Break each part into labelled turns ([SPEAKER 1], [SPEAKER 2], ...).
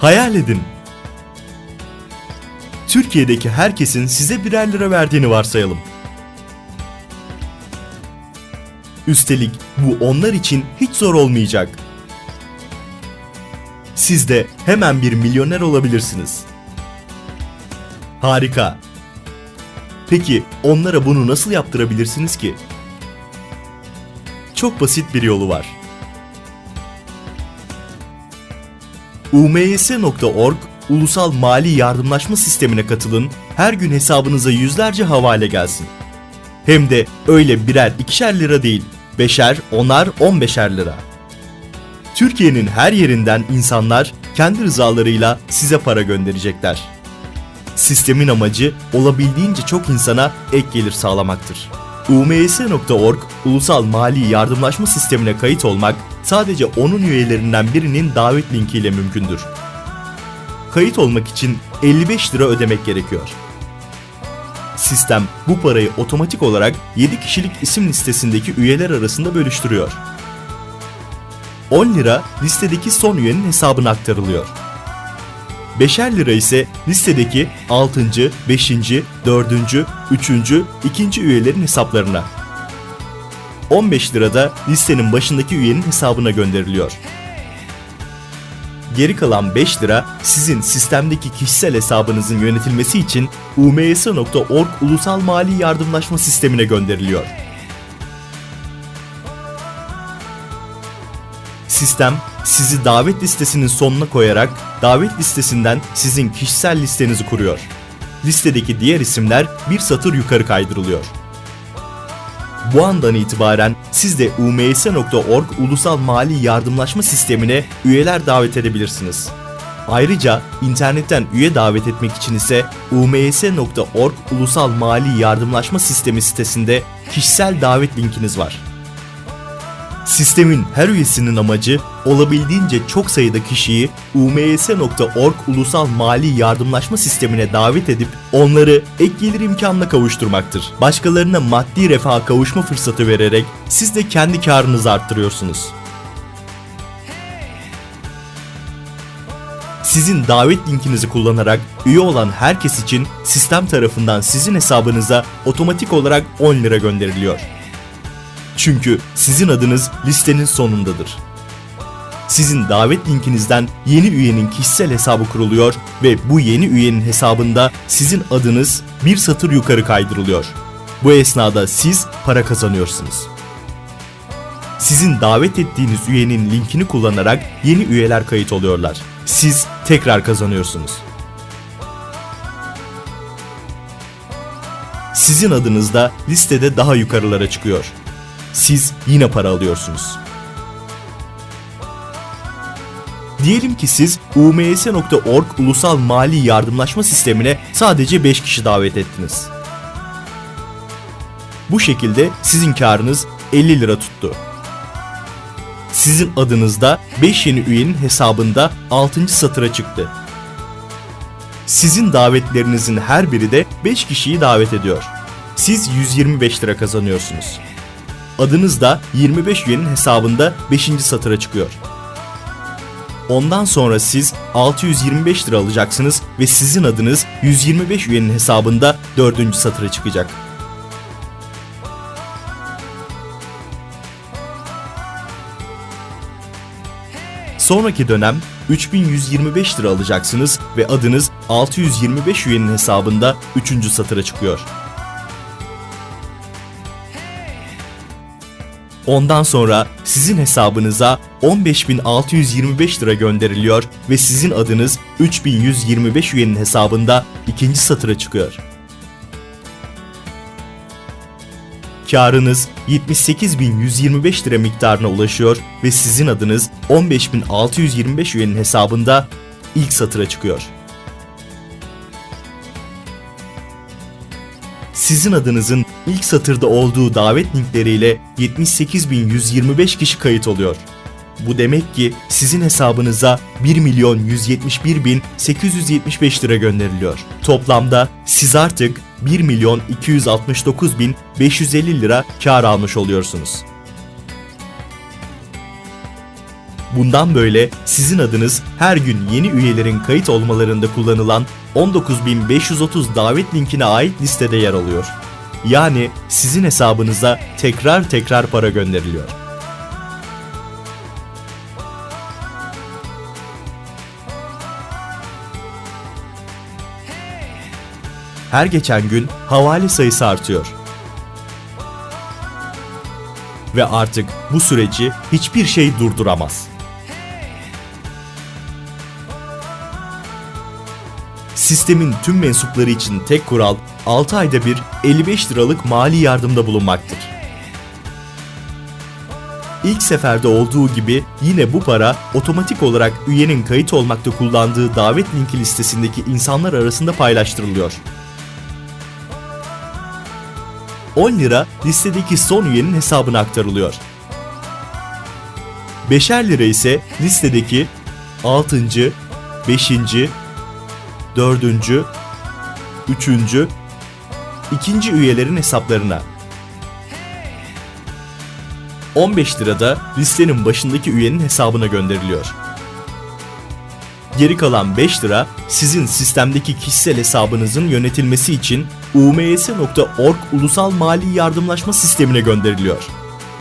[SPEAKER 1] Hayal edin. Türkiye'deki herkesin size birer lira verdiğini varsayalım. Üstelik bu onlar için hiç zor olmayacak. Siz de hemen bir milyoner olabilirsiniz. Harika. Peki onlara bunu nasıl yaptırabilirsiniz ki? Çok basit bir yolu var. umys.org Ulusal Mali Yardımlaşma Sistemine katılın, her gün hesabınıza yüzlerce havale gelsin. Hem de öyle birer ikişer lira değil, beşer, onar, on beşer lira. Türkiye'nin her yerinden insanlar kendi rızalarıyla size para gönderecekler. Sistemin amacı olabildiğince çok insana ek gelir sağlamaktır. umys.org Ulusal Mali Yardımlaşma Sistemine kayıt olmak sadece onun üyelerinden birinin davet linkiyle mümkündür. Kayıt olmak için 55 lira ödemek gerekiyor. Sistem bu parayı otomatik olarak 7 kişilik isim listesindeki üyeler arasında bölüştürüyor. 10 lira listedeki son üyenin hesabına aktarılıyor. 5'er lira ise listedeki 6., 5., 4., 3., 2. üyelerin hesaplarına. 15 lira da listenin başındaki üyenin hesabına gönderiliyor. Geri kalan 5 lira sizin sistemdeki kişisel hesabınızın yönetilmesi için umys.org Ulusal Mali Yardımlaşma Sistemine gönderiliyor. Sistem sizi davet listesinin sonuna koyarak davet listesinden sizin kişisel listenizi kuruyor. Listedeki diğer isimler bir satır yukarı kaydırılıyor. Bu andan itibaren siz de umys.org Ulusal Mali Yardımlaşma Sistemine üyeler davet edebilirsiniz. Ayrıca internetten üye davet etmek için ise umys.org Ulusal Mali Yardımlaşma Sistemi sitesinde kişisel davet linkiniz var. Sistemin her üyesinin amacı olabildiğince çok sayıda kişiyi umys.org Ulusal Mali Yardımlaşma Sistemine davet edip onları ek gelir imkanına kavuşturmaktır. Başkalarına maddi refaha kavuşma fırsatı vererek siz de kendi karınızı arttırıyorsunuz. Sizin davet linkinizi kullanarak üye olan herkes için sistem tarafından sizin hesabınıza otomatik olarak 10 lira gönderiliyor. Çünkü sizin adınız listenin sonundadır. Sizin davet linkinizden yeni üyenin kişisel hesabı kuruluyor ve bu yeni üyenin hesabında sizin adınız bir satır yukarı kaydırılıyor. Bu esnada siz para kazanıyorsunuz. Sizin davet ettiğiniz üyenin linkini kullanarak yeni üyeler kayıt oluyorlar. Siz tekrar kazanıyorsunuz. Sizin adınız da listede daha yukarılara çıkıyor. Siz yine para alıyorsunuz. Diyelim ki siz umys.org Ulusal Mali Yardımlaşma Sistemine sadece 5 kişi davet ettiniz. Bu şekilde sizin karınız 50 lira tuttu. Sizin adınızda 5 yeni üyenin hesabında 6. satıra çıktı. Sizin davetlerinizin her biri de 5 kişiyi davet ediyor. Siz 125 lira kazanıyorsunuz. Adınız da 25 üyenin hesabında 5. satıra çıkıyor. Ondan sonra siz 625 lira alacaksınız ve sizin adınız 125 üyenin hesabında 4. satıra çıkacak. Sonraki dönem 3125 lira alacaksınız ve adınız 625 üyenin hesabında 3. satıra çıkıyor. Ondan sonra sizin hesabınıza 15.625 lira gönderiliyor ve sizin adınız 3125 üyenin hesabında ikinci satıra çıkıyor. Karınız 78.125 lira miktarına ulaşıyor ve sizin adınız 15.625 üyenin hesabında ilk satıra çıkıyor. Sizin adınızın ilk satırda olduğu davet linkleriyle 78.125 kişi kayıt oluyor. Bu demek ki sizin hesabınıza 1 milyon 171 bin 875 lira gönderiliyor. Toplamda siz artık 1 milyon 269 bin 550 lira kar almış oluyorsunuz. Bundan böyle sizin adınız her gün yeni üyelerin kayıt olmalarında kullanılan 19530 davet linkine ait listede yer alıyor. Yani sizin hesabınıza tekrar tekrar para gönderiliyor. Her geçen gün havale sayısı artıyor. Ve artık bu süreci hiçbir şey durduramaz. Sistemin tüm mensupları için tek kural 6 ayda bir 55 liralık mali yardımda bulunmaktır. İlk seferde olduğu gibi yine bu para otomatik olarak üyenin kayıt olmakta kullandığı davet linki listesindeki insanlar arasında paylaştırılıyor. 10 lira listedeki son üyenin hesabına aktarılıyor. 5'er lira ise listedeki 6. 5. 4. 3. ikinci üyelerin hesaplarına. 15 lira da listenin başındaki üyenin hesabına gönderiliyor. Geri kalan 5 lira sizin sistemdeki kişisel hesabınızın yönetilmesi için umys.org ulusal mali yardımlaşma sistemine gönderiliyor.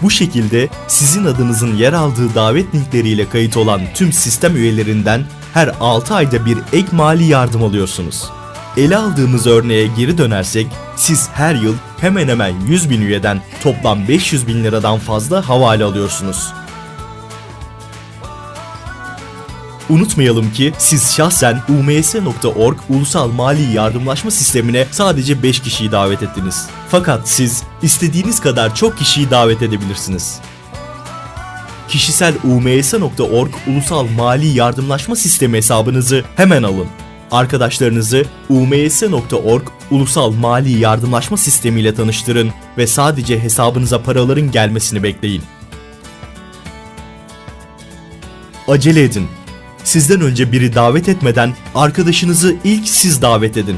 [SPEAKER 1] Bu şekilde sizin adınızın yer aldığı davet linkleriyle kayıt olan tüm sistem üyelerinden her 6 ayda bir ek mali yardım alıyorsunuz. Ele aldığımız örneğe geri dönersek, siz her yıl hemen hemen 100 bin üyeden toplam 500 bin liradan fazla havale alıyorsunuz. Unutmayalım ki siz şahsen umys.org ulusal mali yardımlaşma sistemine sadece 5 kişiyi davet ettiniz. Fakat siz istediğiniz kadar çok kişiyi davet edebilirsiniz. Kişisel umys.org ulusal mali yardımlaşma sistemi hesabınızı hemen alın. Arkadaşlarınızı umys.org ulusal mali yardımlaşma sistemiyle tanıştırın ve sadece hesabınıza paraların gelmesini bekleyin. Acele edin. Sizden önce biri davet etmeden arkadaşınızı ilk siz davet edin.